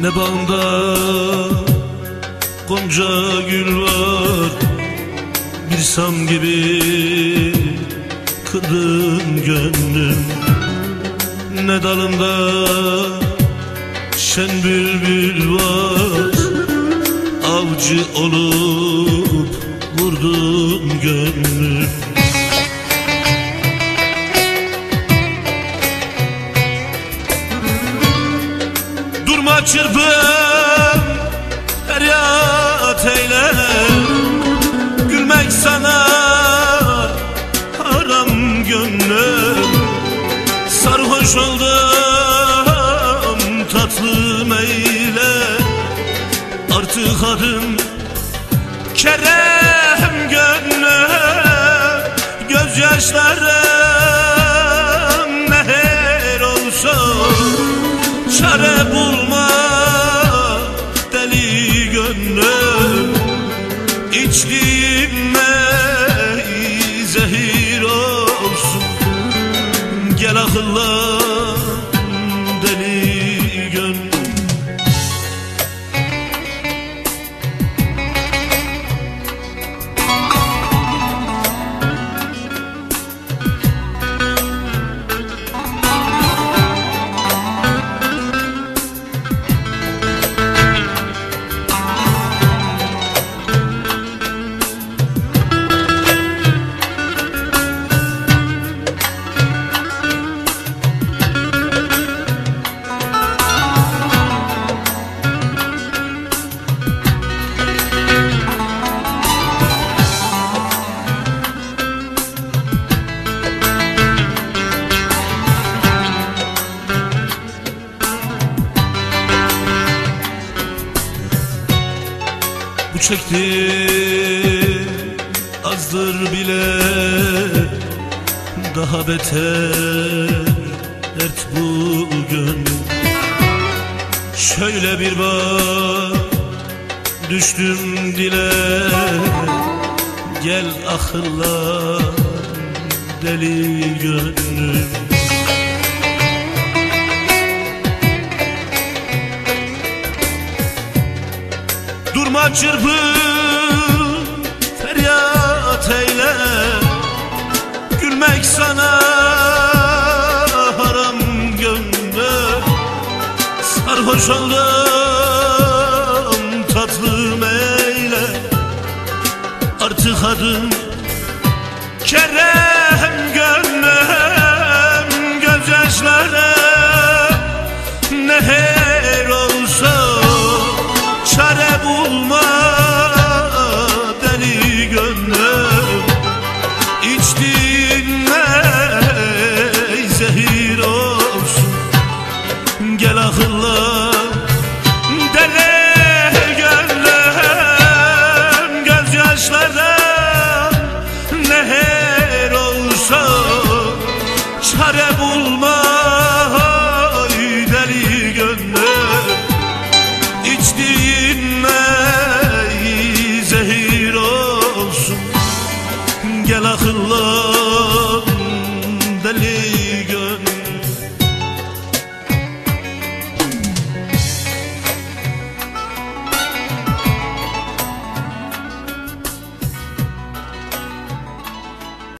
Ne bağında gonca gül var. Bir sam gibi kırdın gönlüm Ne dalında şen bülbül var. Avcı olup vurdun gönlüm Durma çırpın feryat eyle. Gülmek sana haram gönlüm. Sarhoş oldum tatlım eyle. Artık adım Kerem gönlüm Gözyaşlarım neher olsun. Çare bulma İçtiğime zehir olsun. Gel akılla çekti. Azdır bile Daha beter dert bu gönlüm Şöyle bir bak düştüm dile. Gel akılla deli gönlüm Durma çırpın feryat eyle. Gülmek sana haram gönlüm Sarhoş oldum tatlım eyle. Artık adım Kerem olsun